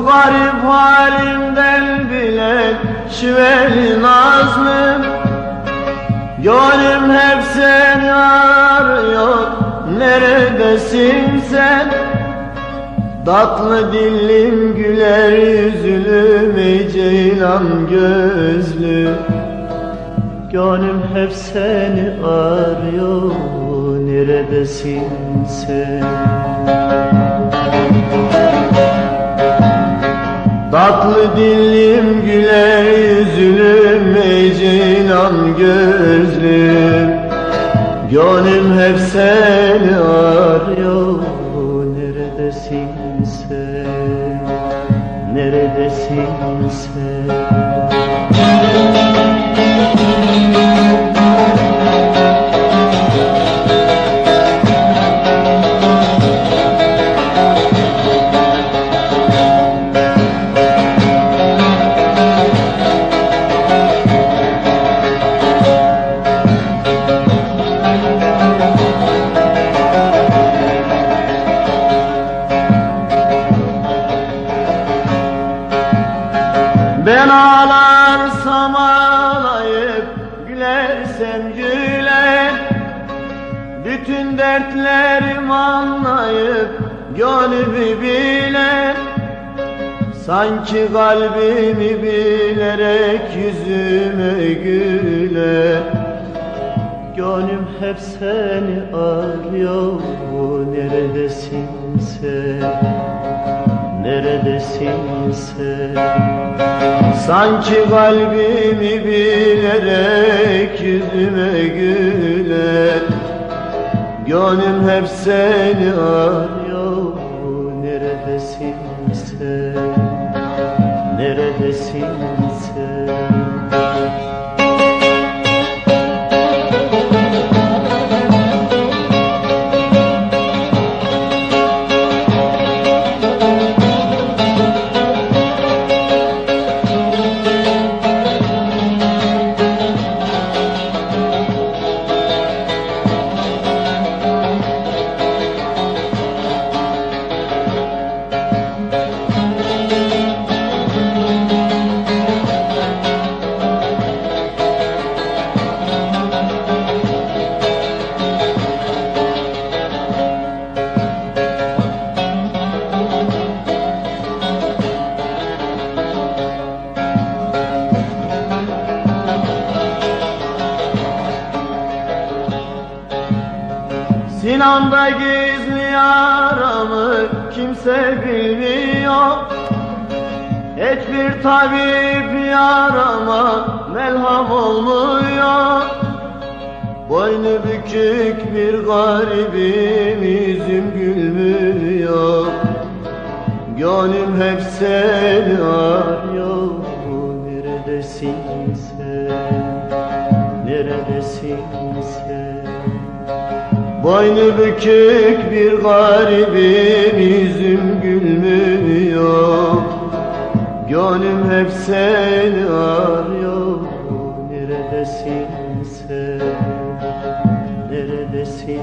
Şu garip halimden bile şiveli nazlım Gönlüm hep seni arıyor Neredesin sen? Tatlı dillim güler yüzlüm Ey ceylan gözlü. Gönlüm hep seni arıyor Neredesin sen Tatlı dillim güler yüzlüm ey ceylan gözlüm. Gönlüm hep seni arıyor Neredesin sen? Neredesin sen Ben ağlarsam ağlayıp gülersem güler. Bütün dertlerimi anlayıp gönlümü biler. Sanki kalbimi bilerek yüzüme güler. Gönlüm hep seni arıyor Neredesin sen? Neredesin sen Sanki kalbimi bilerek yüzüme güler. Gönlüm hep seni arıyor Neredesin sen? Neredesin Sinan'da gizli yaramı kimse bilmiyor. Hiçbir tabip yarama melham olmuyor. Boynu bükük bir garibim yüzüm gülmüyor. Gönlüm hep seni arıyor Nerede Neredesin sen? Neredesin sen Boynu bükük bir garibim Yüzüm gülmüyor. Gönlüm hep seni arıyor. Neredesin sen? Neredesin